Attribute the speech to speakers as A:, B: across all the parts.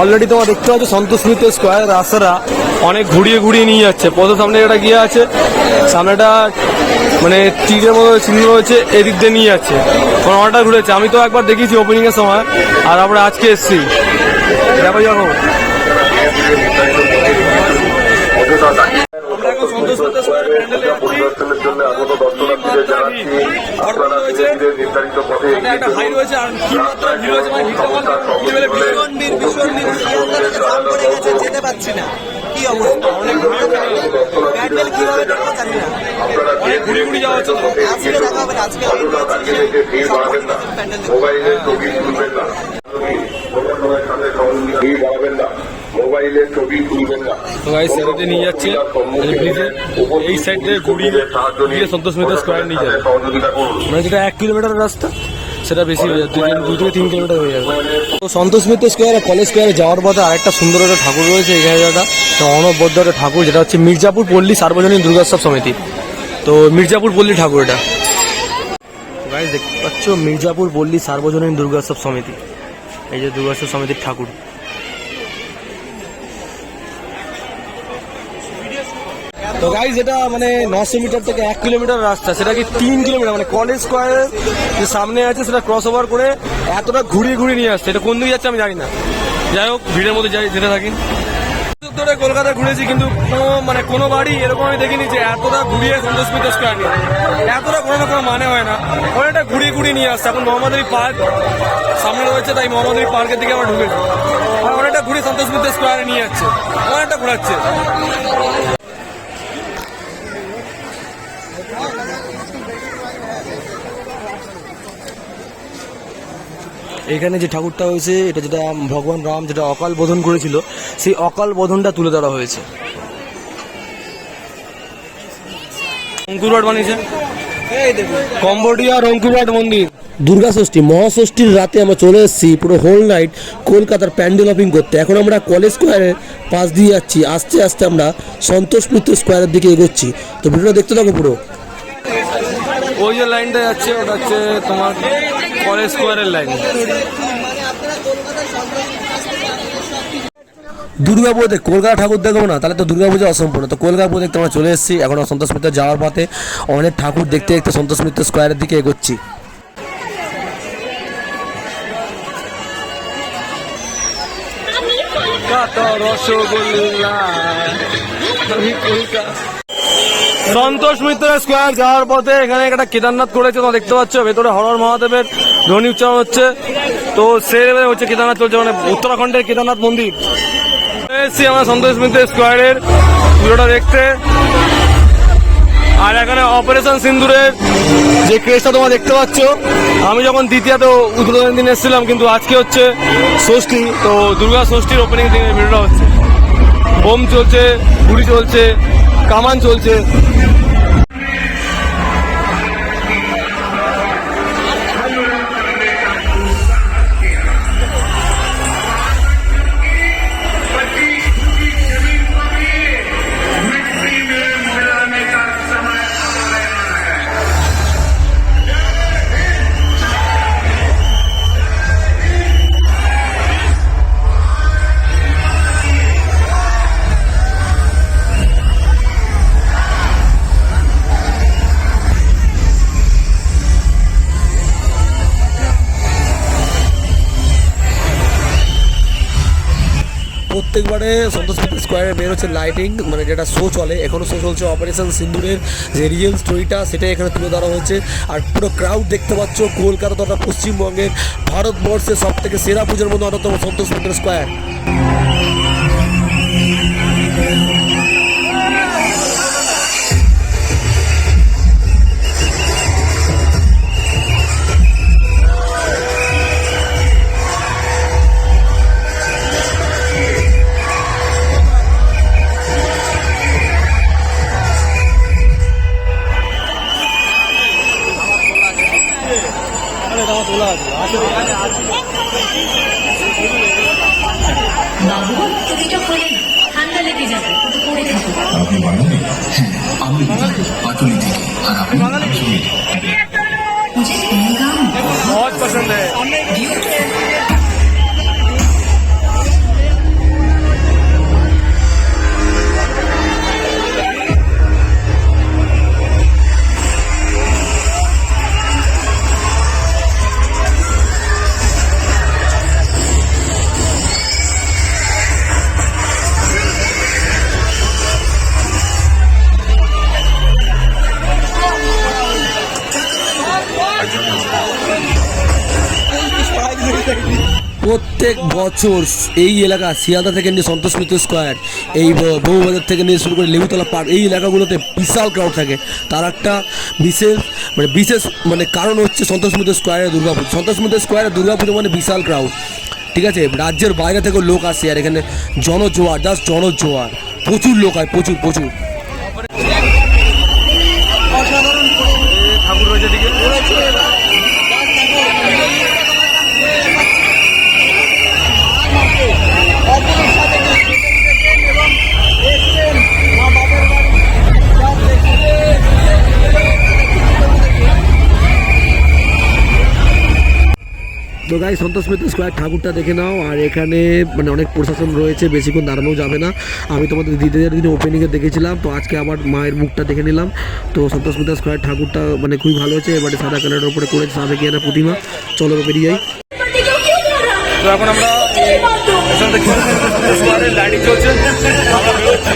A: Already তোমার দেখতে পাচ্ছ সন্তোষ মিত্র স্কোয়ার, রাস্তাটা অনেক ঘুরিয়ে ঘুরিয়ে নিয়ে যাচ্ছে। পথে সামনে একটা গিয়ে আছে, সামনেটা মানে তীরের মতো চিহ্ন রয়েছে, এদিক দিয়ে নিয়ে যাচ্ছে। অনেকটা ঘুরেছে। আমি তো একবার দেখেছি ওপেনিং এর সময়, আর আমরা আজকে এসছি। দেখো যখন
B: দর্শনার্থীদের জানাচ্ছি আপনারা ধীরে ধীরে নির্ধারিত পথে
A: এটা একটা হাই রয়েছে আর কি মাত্রা ভিড় হয়েছে মানে ভিড়টা বলতে কি বলে ভিড়
C: ভীষণ ভীষণ বীর জাম পড়ে গেছে যেতে পারছি না। কি অবস্থা?
A: অনেক ঘুরে
C: প্যান্ডেল কীভাবে দেখব জানি না
A: অনেক ঘুরে ঘুরে যাওয়া হচ্ছে।
C: আজকে দেখা হবে আজকে
B: ভিড়
C: প্যান্ডেল
B: মোবাইলে ছবি তুলবেন না। সাথে
A: তো গাইস এদিকে নিয়ে যাচ্ছে। এই ব্রিজে এই সাইড ঘুরিয়ে গিয়ে সন্তোষ মিত্র স্কোয়ার নিয়ে যাবে। মানে যেটা এক কিলোমিটার রাস্তা সেটা বেশি হয়ে যাবে থেকে তিন কিলোমিটার হয়ে যাবে। তো সন্তোষ মিত্র স্কোয়ারে কলেজ স্কোয়ারে যাওয়ার পথে আরেকটা সুন্দর একটা ঠাকুর রয়েছে এই জায়গাটা। অনবদ্য একটা ঠাকুর যেটা হচ্ছে মির্জাপুর পল্লী সার্বজনীন দুর্গোৎসব সমিতি। তো মির্জাপুর পল্লী ঠাকুর এটা। দেখতে পাচ্ছ মির্জাপুর পল্লী সার্বজনীন দুর্গোৎসব সমিতি। এই যে দুর্গোৎসব সমিতির ঠাকুর। তো গাইজ এটা মানে নশো মিটার থেকে এক কিলোমিটার রাস্তা। সেটা কি তিন কিলোমিটার মানে কলেজ স্কোয়ারের যে সামনে আছে, সেটা ক্রস ওভার করে এতটা ঘুরিয়ে ঘুরিয়ে নিয়ে আসছে। এটা কোন দিকে যাচ্ছে আমি জানি না। যাই হোক, ভিড়ের মধ্যে যাই, যেতে থাকি। ধরে কলকাতা ঘুরেছি, কিন্তু কোনো মানে কোনো বাড়ি এরকম আমি দেখিনি যে এতটা ঘুরিয়ে সন্তোষ মিত্র স্কোয়ার নিয়ে। এতটা ঘোরানো কোনো মানে হয় না। অনেকটা ঘুরিয়ে ঘুরিয়ে নিয়ে আসছে। এখন মোহাম্মদী পার্ক সামনে রয়েছে, তাই মোহাম্মদী পার্কের দিকে আমরা ঢুকেছি। অনেকটা ঘুরে সন্তোষ মিত্র স্কোয়ারে নিয়ে যাচ্ছে অনেকটা ঘোরাচ্ছে। এখানে যে ঠাকুরটা হয়েছে এটা যেটা ভগবান রাম যেটা অকাল বোধন করেছিল সেই অকাল বোধনটা তুলে ধরা হয়েছে। অঙ্কুরবাট বানিয়েছে মন্দির।
D: দুর্গা ষষ্ঠী মহাষষ্ঠীর রাতে আমরা চলে এসেছি পুরো হোল নাইট কলকাতার প্যান্ডেল হপিং করতে। এখন আমরা কলেজ স্কোয়ারের পাশ দিয়ে যাচ্ছি। আস্তে আস্তে আমরা সন্তোষ মিত্র স্কোয়ারের দিকে এগোচ্ছি। তো ভিডিওটা দেখতে থাকো পুরো।
A: ওই যে লাইনটা যাচ্ছে ওটা হচ্ছে তোমার কলেজ স্কোয়ারের লাইন।
D: দুর্গা পুজোতে কলকাতা ঠাকুর দেখব না তাহলে তো দুর্গা পুজো অসম্পূর্ণ। তো কলকাতা দেখতে আমরা চলে এসেছি এখন সন্তোষ মিত্র যাওয়ার পথে অনেক ঠাকুর দেখতে দেখতে সন্তোষ মিত্র স্কোয়ারের দিকে এগোচ্ছি।
A: রসগোল্লা। সন্তোষ মিত্র স্কোয়ার যাওয়ার পথে এখানে একটা কেদারনাথ করেছে, তোমরা দেখতে পাচ্ছ। ভেতরে হরহর মহাদেবের ধ্বনি উচ্চারণ হচ্ছে। তো সে হচ্ছে কেদারনাথ চলছে মানে উত্তরাখণ্ডের কেদারনাথ মন্দির। এসেছি আমরা সন্তোষ মিত্র স্কোয়ারের পুজোটা দেখতে। আর এখানে অপারেশন সিন্দুরের যে ক্রেজটা তোমরা দেখতে পাচ্ছ, আমি যখন দ্বিতীয় তো উদ্বোধনের দিন এসেছিলাম, কিন্তু আজকে হচ্ছে ষষ্ঠী, তো দুর্গা ষষ্ঠীর ওপেনিং দিনের ভিডিওটা হচ্ছে। বোম চলছে গুড়ি চলছে কামান চলছে।
D: প্রত্যেকবারে সন্তোষ মিত্র স্কোয়ারে বের হচ্ছে লাইটিং মানে যেটা শো চলে। এখনও শো চলছে অপারেশন সিন্দুরের যে রিয়েল স্টোরিটা সেটাই এখানে তুলে ধরা হয়েছে। আর পুরো ক্রাউড দেখতে পাচ্ছ কলকাতা তথা পশ্চিমবঙ্গের ভারতবর্ষের সব থেকে সেরা পুজোর মধ্যে অন্যতম সন্তোষ মিত্র স্কোয়ার। বছর এই এলাকা শিয়ালদা থেকে নিয়ে সন্তোষ মিত্র স্কোয়ার, এই ব- বউবাজার থেকে নিয়ে শুরু করে লেবুতলা পার্ক এই এলাকাগুলোতে বিশাল ক্রাউড থাকে। তার একটা বিশেষ মানে বিশেষ মানে কারণ হচ্ছে সন্তোষ মিত্র স্কোয়ারের দুর্গাপুজো। সন্তোষ মিত্র স্কোয়ারের দুর্গাপুজো মানে বিশাল ক্রাউড ঠিক আছে? রাজ্যের বাইরে থেকেও লোক আসে আর এখানে জনজোয়ার জাস্ট জনজোয়ার। প্রচুর লোক হয়, প্রচুর প্রচুর। তো গাই সন্তোষ মিত্র স্কোয়ার ঠাকুরটা দেখে নাও। আর এখানে মানে অনেক প্রশাসন রয়েছে বেশিক্ষণ দাঁড়ানো যাবে না। আমি তোমাদের দ্বিতীয় দিন ওপেনিংয়ে দেখেছিলাম তো আজকে আবার মায়ের মুখটা দেখে নিলাম। তো সন্তোষ মিত্র স্কোয়ার ঠাকুরটা মানে খুবই ভালো হয়েছে এবারে সাদা কালারের উপরে করেছে সাবেকি একটা প্রতিমা। চলো বেরিয়ে যাই।
A: তো এখন আমরা এখান লাইটিং চলছে। আমরা বেরোচ্ছি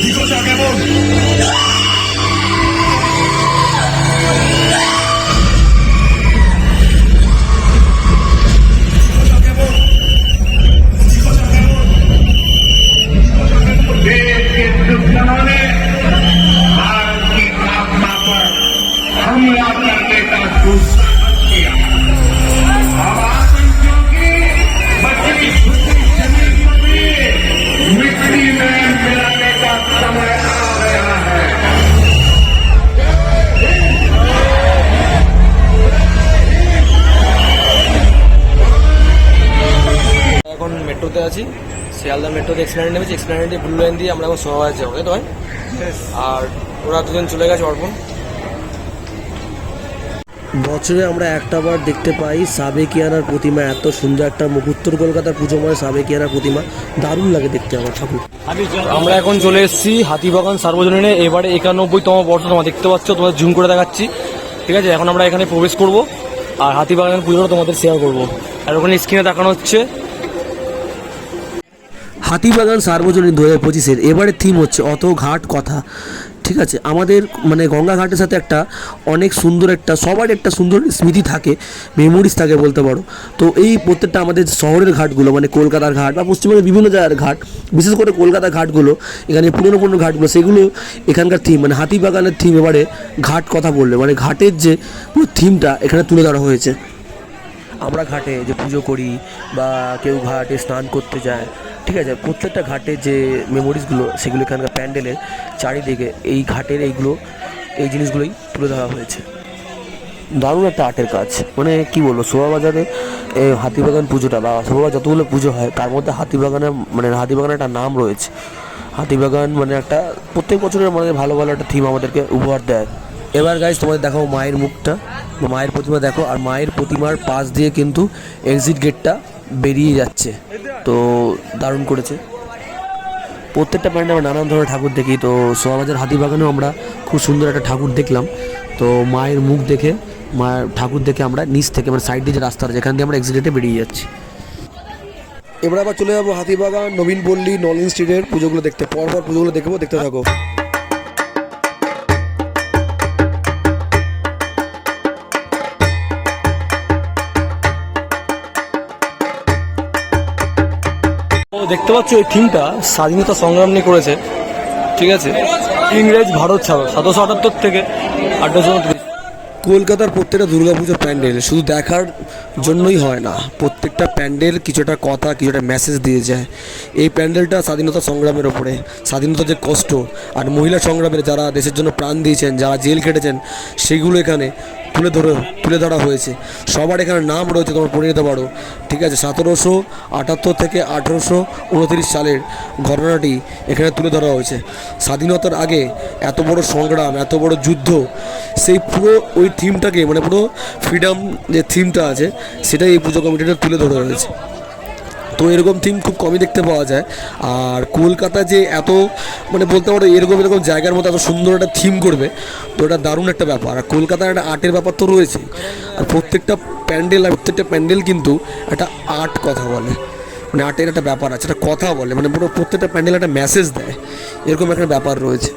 B: देश
A: Yeah. শিয়ালদা মেট্রোতে এক্সপ্লেনেট নেমেছি এক্সপ্লেনেটে ব্লু লাইন দিয়ে আমরা এখন সোয়া যাব তাই তো ভাই আর ওরা দুজন চলে গেছে অর্পণ।
D: বছরে আমরা একটা বার দেখতে পাই সাবেকিয়ানার প্রতিমা এত সুন্দর একটা মুখ উত্তর কলকাতার পুজো মানে সাবেকিয়ানার প্রতিমা দারুণ লাগে দেখতে আমার ঠাকুর।
A: আমরা এখন চলে এসেছি হাতিবাগান সার্বজনীনে এবারে একানব্বইতম বর্ষ তোমরা দেখতে পাচ্ছ তোমাদের জুম করে দেখাচ্ছি ঠিক আছে? এখন আমরা এখানে প্রবেশ করব আর হাতিবাগানের পুজোটা তোমাদের শেয়ার করব। আর ওখানে স্ক্রিনে দেখানো হচ্ছে
D: হাতিবাগান সার্বজনীন দু হাজার পঁচিশের এবারে থিম হচ্ছে অত ঘাট কথা। ঠিক আছে? আমাদের মানে গঙ্গা ঘাটের সাথে একটা অনেক সুন্দর একটা, সবার একটা সুন্দর স্মৃতি থাকে মেমোরিজ থাকে বলতে পারো। তো এই প্রত্যেকটা আমাদের শহরের ঘাটগুলো মানে কলকাতার ঘাট বা পশ্চিমবঙ্গের বিভিন্ন জায়গার ঘাট, বিশেষ করে কলকাতার ঘাটগুলো, এখানে পুরনো পুরনো ঘাটগুলো, সেগুলো এখানকার থিম মানে হাতিবাগানের থিম এবারে ঘাট কথা বললে মানে ঘাটের যে পুরো থিমটা এখানে তুলে ধরা হয়েছে। আমরা ঘাটে যে পুজো করি বা কেউ ঘাটে স্নান করতে যায় ঠিক আছে, প্রত্যেকটা ঘাটে যে মেমোরিজগুলো সেগুলো এখানকার প্যান্ডেলের চারিদিকে এই ঘাটের এইগুলো, এই জিনিসগুলোই তুলে ধরা হয়েছে। দারুণ একটা আর্টের কাজ। মানে কি বলব, শোভাবাজারে এই হাতিবাগান পুজোটা বা শোভাবাজার যতগুলো পুজো হয়, তার মধ্যে হাতিবাগানের মানে হাতিবাগানের একটা নাম রয়েছে। হাতিবাগান মানে একটা, প্রত্যেক বছরের মানে ভালো ভালো একটা থিম আমাদেরকে উপহার দেয়। এবার গাইজ তোমাদের দেখো মায়ের মুখটা। মায়ের প্রতিমা দেখো, আর মায়ের প্রতিমার পাশ দিয়ে কিন্তু এক্সিট গেটটা বেরিয়ে যাচ্ছে। তো দারুণ করেছে। প্রত্যেকটা প্যান্ডে আমরা নানান ধরনের ঠাকুর দেখি। তো সোয়াবাজার হাতিবাগানেও আমরা খুব সুন্দর একটা ঠাকুর দেখলাম। তো মায়ের মুখ দেখে, মায়ের ঠাকুর দেখে আমরা নিচ থেকে মানে সাইড দিয়ে যে রাস্তা আছে, যেখান দিয়ে আমরা এক্সিডেন্টে বেরিয়ে যাচ্ছি। এবার আবার চলে যাব হাতিবাগান, নবীন পল্লী, নলিন স্ট্রিটের পুজোগুলো দেখতে। পরপর পুজোগুলো দেখব, দেখতে থাকো।
A: দেখতে পাচ্ছ এই থিমটা স্বাধীনতা সংগ্রাম নিয়ে করেছে, ঠিক আছে? ইংরেজ, ভারত ছাড়ো সতেরোশো আটাত্তর থেকে আঠারোশো
D: কলকাতার প্রত্যেকটা দুর্গাপুজোর প্যান্ডেল, শুধু দেখার জন্যই হয় না, প্রত্যেকটা প্যান্ডেল কিছুটা কথা, কিছুটা মেসেজ দিয়ে যায়। এই প্যান্ডেলটা স্বাধীনতা সংগ্রামের ওপরে স্বাধীনতা যে কষ্ট, আর মহিলা সংগ্রামের যারা দেশের জন্য প্রাণ দিয়েছেন, যারা জেল কেটেছেন সেগুলো এখানে তুলে ধরে, তুলে ধরা হয়েছে। সবার এখানে নাম রয়েছে তোমার পড়ে নিতে ঠিক আছে, সতেরোশো আটাত্তর থেকে আঠেরোশো উনত্রিশ সালের ঘটনাটি এখানে তুলে ধরা হয়েছে। স্বাধীনতার আগে এত বড় সংগ্রাম, এত বড় যুদ্ধ, সেই পুরো ওই থিমটাকে মানে পুরো ফ্রিডম যে থিমটা আছে, সেটাই এই পুজো কমিটিটা তুলে ধরা হয়েছে। তো এরকম থিম খুব কমই দেখতে পাওয়া যায়। আর কলকাতা যে এত মানে বলতে পারো এরকম এরকম জায়গার মতো এত সুন্দর একটা থিম করবে, তো এটা দারুণ একটা ব্যাপার। আর কলকাতার একটা আর্টের ব্যাপার তো রয়েছে। আর প্রত্যেকটা প্যান্ডেল, আর প্রত্যেকটা প্যান্ডেল কিন্তু একটা আর্ট কথা বলে। মানে আর্টের একটা ব্যাপার আছে, একটা কথা বলে। মানে পুরো প্রত্যেকটা প্যান্ডেল একটা মেসেজ দেয়। এরকম একটা ব্যাপার রয়েছে।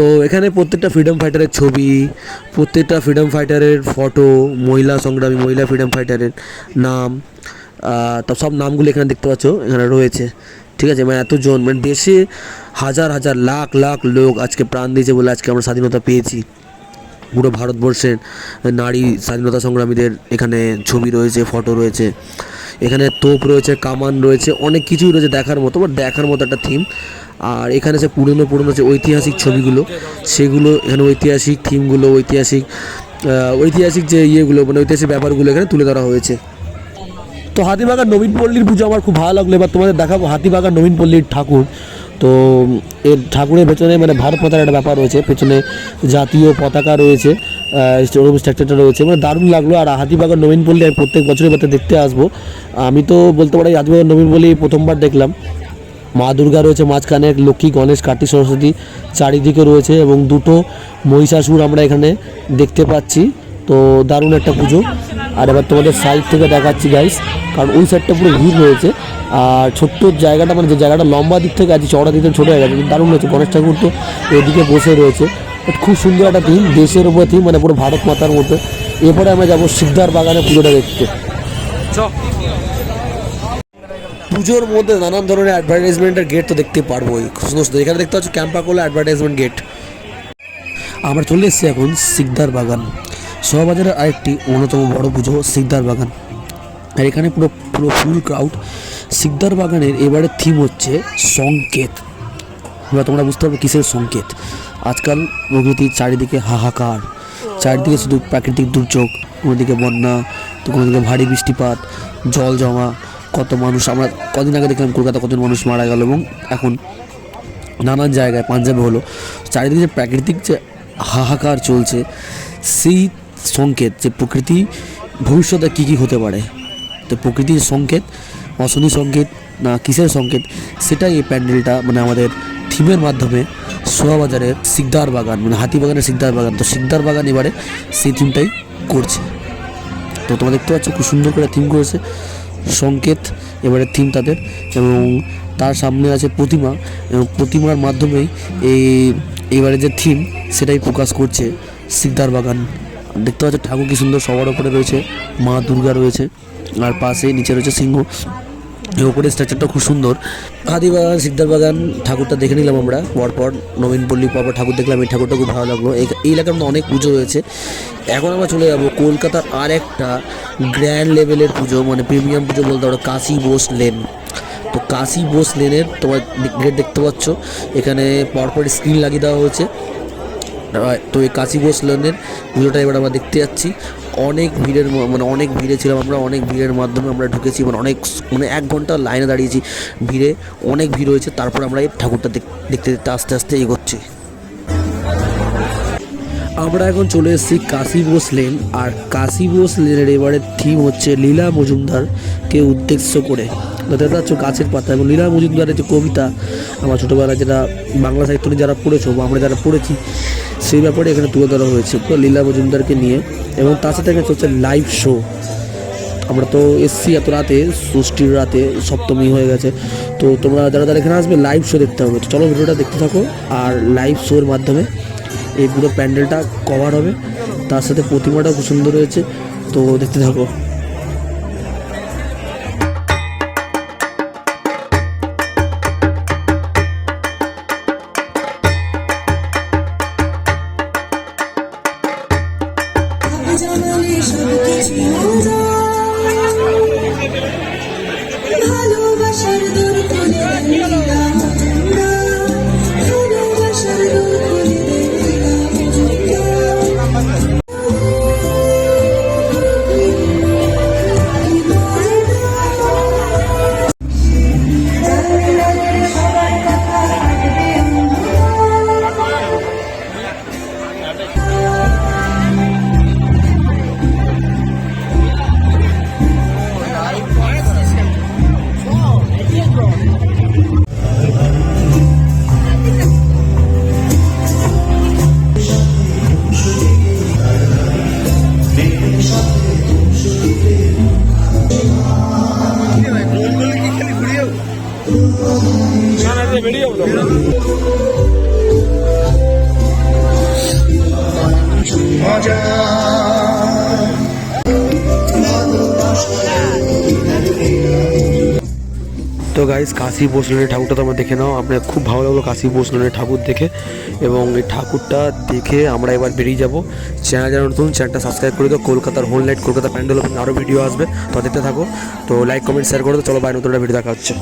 D: তো এখানে প্রত্যেকটা ফ্রিডম ফাইটারের ছবি, প্রত্যেকটা ফ্রিডম ফাইটারের ফটো মহিলা সংগ্রামী, মহিলা ফ্রিডম ফাইটারের নাম তো সব নামগুলো এখানে দেখতে পাচ্ছ, এখানে রয়েছে। ঠিক আছে মানে এতজন মানে দেশে হাজার হাজার, লাখ লাখ লোক আজকে প্রাণ দিয়েছে বলে আজকে আমরা স্বাধীনতা পেয়েছি। পুরো ভারতবর্ষের নারী স্বাধীনতা সংগ্রামীদের এখানে ছবি রয়েছে ফটো রয়েছে। এখানে তোপ রয়েছে, কামান রয়েছে, অনেক কিছুই রয়েছে দেখার মতো বাট দেখার মতো একটা থিম আর এখানে যে পুরনো পুরনো যে ঐতিহাসিক ছবিগুলো, সেগুলো, এখানে ঐতিহাসিক থিমগুলো ঐতিহাসিক ঐতিহাসিক যে ইয়েগুলো মানে ঐতিহাসিক ব্যাপারগুলো এখানে তুলে ধরা হয়েছে। তো হাতিবাগান নবীন পল্লীর পুজো আমার খুব ভালো লাগল, এবার তোমাদের দেখাবো হাতিবাগান নবীন পল্লীর ঠাকুর। তো, এর ঠাকুরের পেছনে মানে ভারত মাতার একটা ব্যাপার রয়েছে, পেছনে জাতীয় পতাকা রয়েছে। স্টোরুম স্ট্রাকচারটা রয়েছে। মানে দারুণ লাগল। আর হাতিবাগান, নবীন পল্লী আমি প্রত্যেক বছরের বাতে দেখতে আসব। আমি তো বলতে পারি, হাতিবাগান, নবীন পল্লী প্রথমবার দেখলাম। মা দুর্গা রয়েছে মাঝখানে লক্ষ্মী, গণেশ, কার্তিক, সরস্বতী চারিদিকে রয়েছে এবং দুটো মহিষাসুর আমরা এখানে দেখতে পাচ্ছি। তো দারুণ একটা পুজো। আর এবার তোমাদের সাইড থেকে দেখাচ্ছি গাইস কারণ ওই সাইডটা পুরো ভিড় রয়েছে। আর ছোট্ট জায়গাটা মানে যে জায়গাটা লম্বা দিক থেকে আছে চড়া দিক থেকে ছোটো গেছে কিন্তু দারুণ রয়েছে গণেশ ঠাকুর তো এদিকে বসে রয়েছে। খুব সুন্দর একটা থিম দেশের উপর থিম মানে পুরো ভারত মাতার মধ্যে এরপরে আমরা যাব সিকদার বাগানে পুজোটা দেখতে। পুজোর মধ্যে নানান ধরনের অ্যাডভার্টাইজমেন্টের গেট তো দেখতে সুন্দর এখানে দেখতে পাচ্ছ ক্যাম্পা কোলা অ্যাডভার্টাইজমেন্ট গেট আমরা চলে এসেছি এখন সিকদার বাগান। শোভাবাজারের আরেকটি অন্যতম বড় পুজো, সিকদার বাগান। আর এখানে পুরো পুরো ফুল ক্রাউড সিকদার বাগানের এবারের থিম হচ্ছে সংকেত। এবার তোমরা বুঝতে পারবে কিসের সংকেত। আজকাল প্রকৃতির চারিদিকে হাহাকার। চারিদিকে শুধু প্রাকৃতিক দুর্যোগ, কোনোদিকে বন্যা, তো কোনোদিকে ভারী বৃষ্টিপাত, জল জমা, কত মানুষ, আমরা কদিন আগে দেখলাম কলকাতা কত মানুষ মারা গেল এবং এখন নানান জায়গায় পাঞ্জাবে হলো। চারিদিকে যে প্রাকৃতিক যে হাহাকার চলছে, সেই সংকেত যে প্রকৃতি ভবিষ্যতে কী কী হতে পারে, তো প্রকৃতির সংকেত অশনি সংকেত না কিসের সংকেত, সেটাই এই প্যান্ডেলটা মানে আমাদের থিমের মাধ্যমে সোহাবাজারের সিকদার বাগান মানে হাতিবাগানের সিকদার বাগান। তো সিকদার বাগান এবারে সেই থিমটাই করছে। তো তোমরা দেখতে পাচ্ছ খুব সুন্দর করে থিম করেছে, সংকেত এবারে থিম তাদের এবং তার সামনে আছে প্রতিমা এবং প্রতিমার মাধ্যমেই এই এবারে যে থিম সেটাই প্রকাশ করছে সিকদার বাগান। দেখতে পাচ্ছ ঠাকুর কি সুন্দর সবার ওপরে রয়েছে, মা দুর্গা রয়েছে, আর পাশে নিচে রয়েছে সিংহ। এই ওপরের স্ট্রাকচারটা খুব সুন্দর। হাতিবাগান সিকদার বাগান ঠাকুরটা দেখে নিলাম আমরা। পরপর নবীনপল্লী পরপর ঠাকুর দেখলাম, এই ঠাকুরটা খুব ভালো লাগল। এই এলাকার মধ্যে অনেক পুজো রয়েছে। এখন আমরা চলে যাব কলকাতার আর একটা গ্র্যান্ড লেভেলের পুজো মানে প্রিমিয়াম পুজো বলতে পারো, কাশী বোস লেন। তো কাশী বোস লেনের তোমার গেট দেখতে পাচ্ছ। এখানে পরপর স্ক্রিন লাগিয়ে দেওয়া হয়েছে। তো এই কাশী বোস লেনের পুজোটা এবার আমরা দেখতে যাচ্ছি। অনেক ভিড়ের মানে অনেক ভিড়ে ছিলাম আমরা, অনেক ভিড়ের মাধ্যমে আমরা ঢুকেছি মানে অনেক মানে এক ঘণ্টা লাইনে দাঁড়িয়েছি ভিড়ে, অনেক ভিড় হয়েছে, তারপর আমরা এই ঠাকুরটা দেখতে দেখতে আস্তে আস্তে এগোচ্ছি। আমরা এখন চলে এসেছি কাশী বোস লেন, আর কাশী বোস লেনের এবারে থিম হচ্ছে লীলা মজুমদারকে উদ্দেশ্য করে। দেখতে পাচ্ছ গাছের পাতা এবং লীলা মজুমদারের যে কবিতা, আমার ছোটোবেলায় যেটা বাংলা সাহিত্য নিয়ে যারা পড়েছো, বা আমরা যারা পড়েছি, সেই ব্যাপারে এখানে তুলে ধরা হয়েছে। পুরো লীলা মজুমদারকে নিয়ে, এবং তার সাথে এখানে চলছে লাইভ শো আমরা তো এসছি এত রাতে, ষষ্ঠীর রাতে, সপ্তমী হয়ে গেছে। তো তোমরা যারা যারা এখানে আসবে লাইভ শো দেখতে হবে। তো চলো ভিডিওটা দেখতে থাকো, আর লাইভ শোর মাধ্যমে এই পুরো প্যান্ডেলটা কভার হবে। তার সাথে প্রতিমাটাও খুব সুন্দর হয়েছে তো দেখতে থাকো।
A: তো
D: গাইস কাশি ভোসলের ঠাকুরটা তোমরা দেখে নাও। আপনার খুব ভালো লাগল কাশি ভোসলের ঠাকুর দেখে। এবং এই ঠাকুরটা দেখে আমরা এবার বেরিয়ে যাব। চ্যানেল যারা নতুন, চ্যানেলটা সাবস্ক্রাইব করে দাও। কলকাতার হোল নাইট কলকাতা প্যান্ডেল আরও ভিডিও আসবে। তো দেখতে থাকো। তো লাইক কমেন্ট শেয়ার করে দাও। চলো বাইরে নতুন একটা ভিডিও দেখা হচ্ছে।